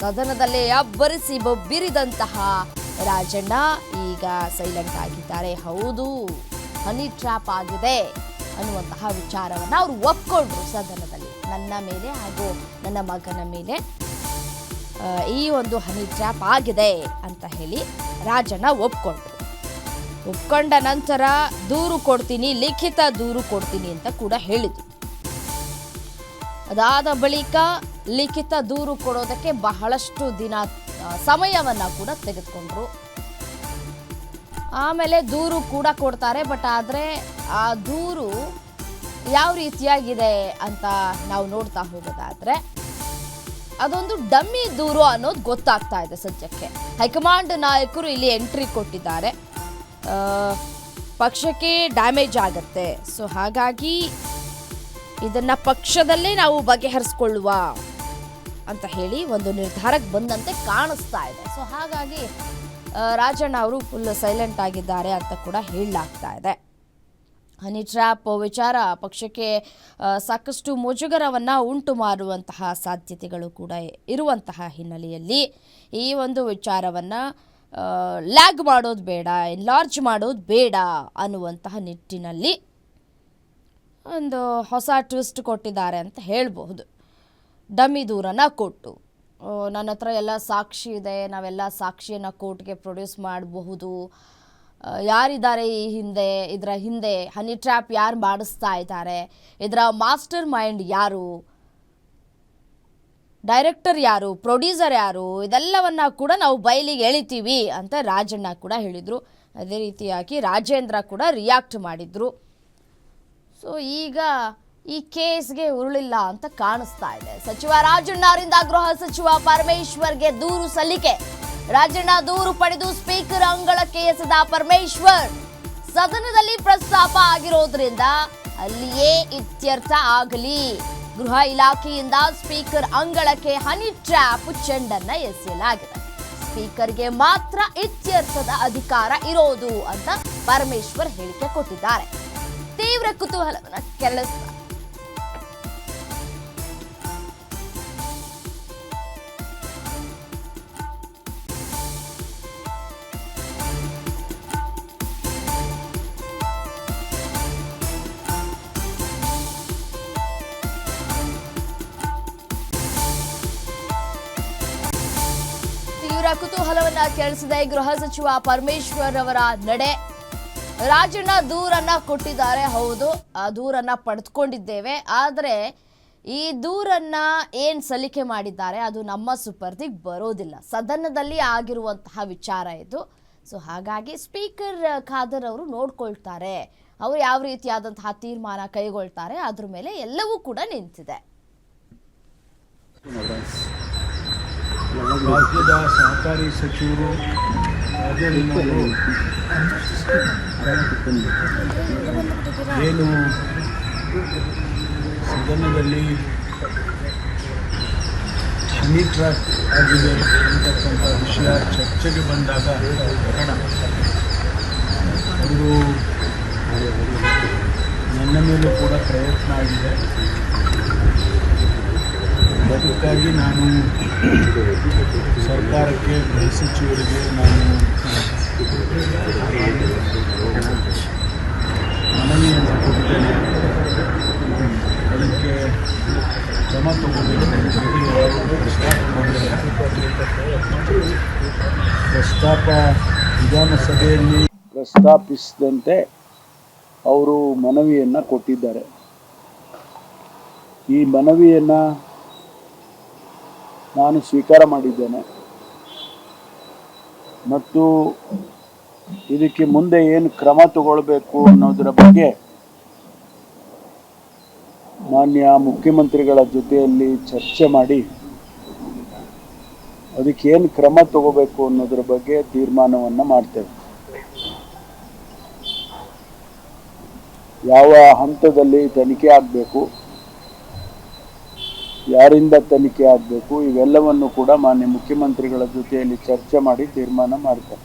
ಸದನದಲ್ಲೇ ಅಬ್ಬರಿಸಿ ಬೊಬ್ಬಿರಿದಂತಹ ರಾಜಣ್ಣ ಈಗ ಸೈಲೆಂಟ್ ಆಗಿದ್ದಾರೆ. ಹೌದು ಹನಿ ಟ್ರ್ಯಾಪ್ ಆಗಿದೆ ಅನ್ನುವಂತಹ ವಿಚಾರವನ್ನು ಅವರು ಒಪ್ಕೊಂಡ್ರು ಸದನದಲ್ಲಿ. ನನ್ನ ಮೇಲೆ ಹಾಗೂ ನನ್ನ ಮಗನ ಮೇಲೆ ಈ ಒಂದು ಹನಿ ಟ್ರ್ಯಾಪ್ ಆಗಿದೆ ಅಂತ ಹೇಳಿ ರಾಜಣ್ಣ ಒಪ್ಕೊಂಡ್ರು. ಒಪ್ಕೊಂಡ ನಂತರ ದೂರು ಕೊಡ್ತೀನಿ, ಲಿಖಿತ ದೂರು ಕೊಡ್ತೀನಿ ಅಂತ ಕೂಡ ಹೇಳಿದರು. ಅದಾದ ಬಳಿಕ ಲಿಖಿತ ದೂರು ಕೊಡೋದಕ್ಕೆ ಬಹಳಷ್ಟು ದಿನ ಸಮಯವನ್ನ ಕೂಡ ತೆಗೆದುಕೊಂಡ್ರು. ಆಮೇಲೆ ದೂರು ಕೂಡ ಕೊಡ್ತಾರೆ, ಬಟ್ ಆದರೆ ಆ ದೂರು ಯಾವ ರೀತಿಯಾಗಿದೆ ಅಂತ ನಾವು ನೋಡ್ತಾ ಹೋಗೋದಾದ್ರೆ, ಅದೊಂದು ಡಮ್ಮಿ ದೂರು ಅನ್ನೋದು ಗೊತ್ತಾಗ್ತಾ ಇದೆ ಸದ್ಯಕ್ಕೆ. ಹೈಕಮಾಂಡ್ ನಾಯಕರು ಇಲ್ಲಿ ಎಂಟ್ರಿ ಕೊಟ್ಟಿದ್ದಾರೆ. ಪಕ್ಷಕ್ಕೆ ಡ್ಯಾಮೇಜ್ ಆಗತ್ತೆ. ಸೊ ಹಾಗಾಗಿ ಇದನ್ನ ಪಕ್ಷದಲ್ಲೇ ನಾವು ಬಗೆಹರಿಸ್ಕೊಳ್ಳುವ ಅಂತ ಹೇಳಿ ಒಂದು ನಿರ್ಧಾರಕ್ಕೆ ಬಂದಂತೆ ಕಾಣಿಸ್ತಾ ಇದೆ. ಸೊ ಹಾಗಾಗಿ ರಾಜಣ್ಣ ಅವರು ಫುಲ್ ಸೈಲೆಂಟ್ ಆಗಿದ್ದಾರೆ ಅಂತ ಕೂಡ ಹೇಳಲಾಗ್ತಾ ಇದೆ. ಹನಿ ಟ್ರ್ಯಾಪ್ ವಿಚಾರ ಪಕ್ಷಕ್ಕೆ ಸಾಕಷ್ಟು ಮುಜುಗರವನ್ನು ಉಂಟು ಮಾಡುವಂತಹ ಸಾಧ್ಯತೆಗಳು ಕೂಡ ಇರುವಂತಹ ಹಿನ್ನೆಲೆಯಲ್ಲಿ ಈ ಒಂದು ವಿಚಾರವನ್ನು ಲ್ಯಾಗ್ ಮಾಡೋದು ಬೇಡ ಎನ್ಲಾರ್ಜ್ ಮಾಡೋದು ಬೇಡ ಅನ್ನುವಂತಹ ನಿಟ್ಟಿನಲ್ಲಿ ಒಂದು ಹೊಸ ಟ್ವಿಸ್ಟ್ ಕೊಟ್ಟಿದ್ದಾರೆ ಅಂತ ಹೇಳಬಹುದು. ಡಮ್ಮಿ ದೂರನ ಕೊಟ್ಟು. ನನ್ನ ಹತ್ರ ಎಲ್ಲ ಸಾಕ್ಷಿ ಇದೆ, ನಾವೆಲ್ಲ ಸಾಕ್ಷಿಯನ್ನು ಕೋರ್ಟ್ಗೆ ಪ್ರೊಡ್ಯೂಸ್ ಮಾಡಬಹುದು. ಯಾರಿದ್ದಾರೆ ಈ ಹಿಂದೆ, ಇದರ ಹಿಂದೆ, ಹನಿ ಟ್ರ್ಯಾಪ್ ಯಾರು ಮಾಡಿಸ್ತಾ ಇದ್ದಾರೆ? ಇದರ ಮಾಸ್ಟರ್ ಮೈಂಡ್ ಯಾರು? ಡೈರೆಕ್ಟರ್ ಯಾರು? ಪ್ರೊಡ್ಯೂಸರ್ ಯಾರು? ಇದೆಲ್ಲವನ್ನ ಕೂಡ ನಾವು ಬಯಲಿಗೆ ಎಳಿತೀವಿ ಅಂತ ರಾಜಣ್ಣ ಕೂಡ ಹೇಳಿದರು. ಅದೇ ರೀತಿಯಾಗಿ ರಾಜೇಂದ್ರ ಕೂಡ ರಿಯಾಕ್ಟ್ ಮಾಡಿದರು. ಸೊ, ಈಗ ಈ ಕೇಸ್ಗೆ ಉರುಳಿಲ್ಲ ಅಂತ ಕಾಣಿಸ್ತಾ ಇದೆ. ಸಚಿವ ರಾಜಣ್ಣ ಅವರಿಂದ ಗೃಹ ಸಚಿವ ಪರಮೇಶ್ವರ್ಗೆ ದೂರು ಸಲ್ಲಿಕೆ. ರಾಜಣ್ಣ ದೂರು ಪಡೆದು ಸ್ಪೀಕರ್ ಅಂಗಳಕ್ಕೆ ಎಸೆದ ಪರಮೇಶ್ವರ್, ಸದನದಲ್ಲಿ ಪ್ರಸ್ತಾಪ ಆಗಿರೋದ್ರಿಂದ ಅಲ್ಲಿಯೇ ಇತ್ಯರ್ಥ ಆಗಲಿ. ಗೃಹ ಇಲಾಖೆಯಿಂದ ಸ್ಪೀಕರ್ ಅಂಗಳಕ್ಕೆ ಹನಿ ಟ್ರ್ಯಾಪ್ ಚೆಂಡನ್ನ ಎಸೆಯಲಾಗಿದೆ. ಸ್ಪೀಕರ್ಗೆ ಮಾತ್ರ ಇತ್ಯರ್ಥದ ಅಧಿಕಾರ ಇರೋದು ಅಂತ ಪರಮೇಶ್ವರ್ ಹೇಳಿಕೆ ಕೊಟ್ಟಿದ್ದಾರೆ. ತೀವ್ರ ಕುತೂಹಲವನ್ನ ಕೆರಳಿಸ್ತಾರೆ ತೀವ್ರ ಕುತೂಹಲವನ್ನ ಕೆರಳಿಸಿದೆ ಗೃಹ ಸಚಿವ ಪರಮೇಶ್ವರ್ ಅವರ ನಡೆ. ರಾಜಣ್ಣ ದೂರನ್ನ ಕೊಟ್ಟಿದ್ದಾರೆ. ಹೌದು, ಆ ದೂರನ್ನ ಪಡೆದುಕೊಂಡಿದ್ದೇವೆ. ಆದರೆ ಈ ದೂರನ್ನ ಏನ್ ಸಲ್ಲಿಕೆ ಮಾಡಿದ್ದಾರೆ ಅದು ನಮ್ಮ ಸುಪರ್ದಿಗೆ ಬರೋದಿಲ್ಲ. ಸದನದಲ್ಲಿ ಆಗಿರುವಂತಹ ವಿಚಾರ ಇದು. ಸೊ, ಹಾಗಾಗಿ ಸ್ಪೀಕರ್ ಖಾದರ್ ಅವರು ನೋಡ್ಕೊಳ್ತಾರೆ. ಅವರು ಯಾವ ರೀತಿಯಾದಂತಹ ತೀರ್ಮಾನ ಕೈಗೊಳ್ತಾರೆ. ಅದ್ರ ಮೇಲೆ ಎಲ್ಲವೂ ಕೂಡ ನಿಂತಿದೆ. ರಾಜ್ಯದ ಸಹಕಾರಿ ಸಚಿವರು ಏನು ಸದನದಲ್ಲಿ ಹನಿ ಟ್ರ್ಯಾಕ್ ಆಗಿದೆ ಅಂತಕ್ಕಂಥ ವಿಷಯ ಚರ್ಚೆಗೆ ಬಂದಾಗ ಅವರು ನನ್ನ ಮೇಲೂ ಕೂಡ ಪ್ರಯತ್ನ ಆಗಿದೆ. ಅದಕ್ಕಾಗಿ ನಾನು ಸರ್ಕಾರಕ್ಕೆ ಗೃಹ ಸಚಿವರಿಗೆ ನಾನು ಮನವಿಯನ್ನು ಕೊಡ್ತೇನೆ ಅದಕ್ಕೆ ಕ್ರಮ ತಗೋಬೇಕು ಪ್ರಸ್ತಾಪ ವಿಧಾನಸಭೆಯಲ್ಲಿ ಪ್ರಸ್ತಾಪಿಸಿದಂತೆ ಅವರು ಮನವಿಯನ್ನು ಕೊಟ್ಟಿದ್ದಾರೆ. ಈ ಮನವಿಯನ್ನು ನಾನು ಸ್ವೀಕಾರ ಮಾಡಿದ್ದೇನೆ. ಮತ್ತು ಇದಕ್ಕೆ ಮುಂದೆ ಏನು ಕ್ರಮ ತಗೊಳ್ಬೇಕು ಅನ್ನೋದರ ಬಗ್ಗೆ ಮಾನ್ಯ ಮುಖ್ಯಮಂತ್ರಿಗಳ ಜೊತೆಯಲ್ಲಿ ಚರ್ಚೆ ಮಾಡಿ ಅದಕ್ಕೆ ಏನು ಕ್ರಮ ತಗೋಬೇಕು ಅನ್ನೋದರ ಬಗ್ಗೆ ತೀರ್ಮಾನವನ್ನು ಮಾಡ್ತೇವೆ. ಯಾವ ಹಂತದಲ್ಲಿ ತನಿಖೆ ಆಗಬೇಕು? ಯಾರಿಂದ ತನಿಖೆ ಆಗಬೇಕು? ಇವೆಲ್ಲವನ್ನು ಕೂಡ ಮಾನ್ಯ ಮುಖ್ಯಮಂತ್ರಿಗಳ ಜೊತೆಯಲ್ಲಿ ಚರ್ಚೆ ಮಾಡಿ ತೀರ್ಮಾನ ಮಾಡ್ತಾರೆ.